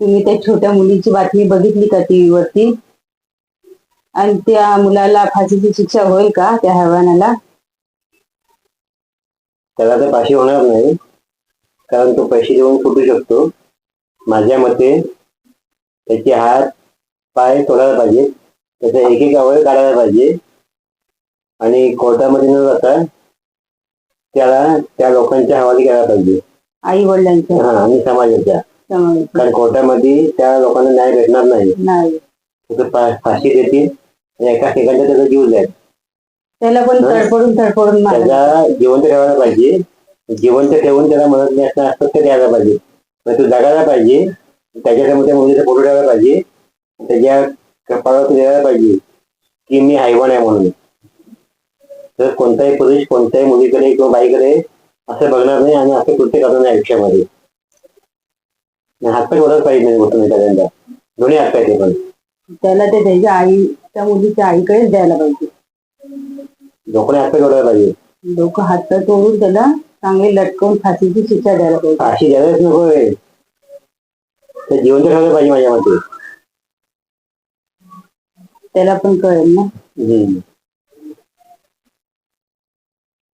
तुम्ही त्या छोट्या मुलीची बातमी बघितली का टीव्ही वरती आणि त्या मुलाला फाशीची शिक्षा होईल का त्या हैवानाला त्याला तर फाशी होणार नाही कारण तो पैसे देऊन सुटू शकतो. माझ्या मते त्याचे हात पाय तोडायला पाहिजे त्याचा एक एक अवयव काढायला पाहिजे. आणि कोर्टामध्ये न जाता त्याला त्या लोकांच्या हवाली करायला पाहिजे. आई वडिलांच्या हा आणि समाजाच्या. कारण कोर्टामध्ये त्या लोकांना न्याय भेटणार नाही. फाशी देतील आणि एका सेकंदात त्याचा जीव जाईल त्याला पण तडपडून मारलं त्याला जिवंत ठेवायला पाहिजे. जिवंत ठेवून त्याला मदत नाही असं असतं ते द्यायला पाहिजे. मग तो जगायला पाहिजे. त्याच्यासमोर त्या मुलीचा फोटो ठेवायला पाहिजे. त्याच्या कपाळावर द्यायला पाहिजे की मी हैवान आहे म्हणून. तर कोणताही पुरुष कोणत्याही मुलीकडे किंवा बाईकडे असं बघणार नाही आणि असं कृत्य करणार नाही आयुष्यामध्ये. हातपाय ओढत पाहिजे नाही गोष्ट नाही दोन्ही हातपाय ते पण. त्याला ते त्याच्या आई त्या मुलीच्या आईकडेच द्यायला पाहिजे. लोकांनी हातपाय ओढायला पाहिजे. लोक हात तोडून त्याला चांगले लटकवून फाशीची शिक्षा द्यायला पाहिजे. फाशी द्यायलाच नको तर जिवंत ठेवलं पाहिजे माझ्या मते. त्याला पण कळेल ना. हम्म.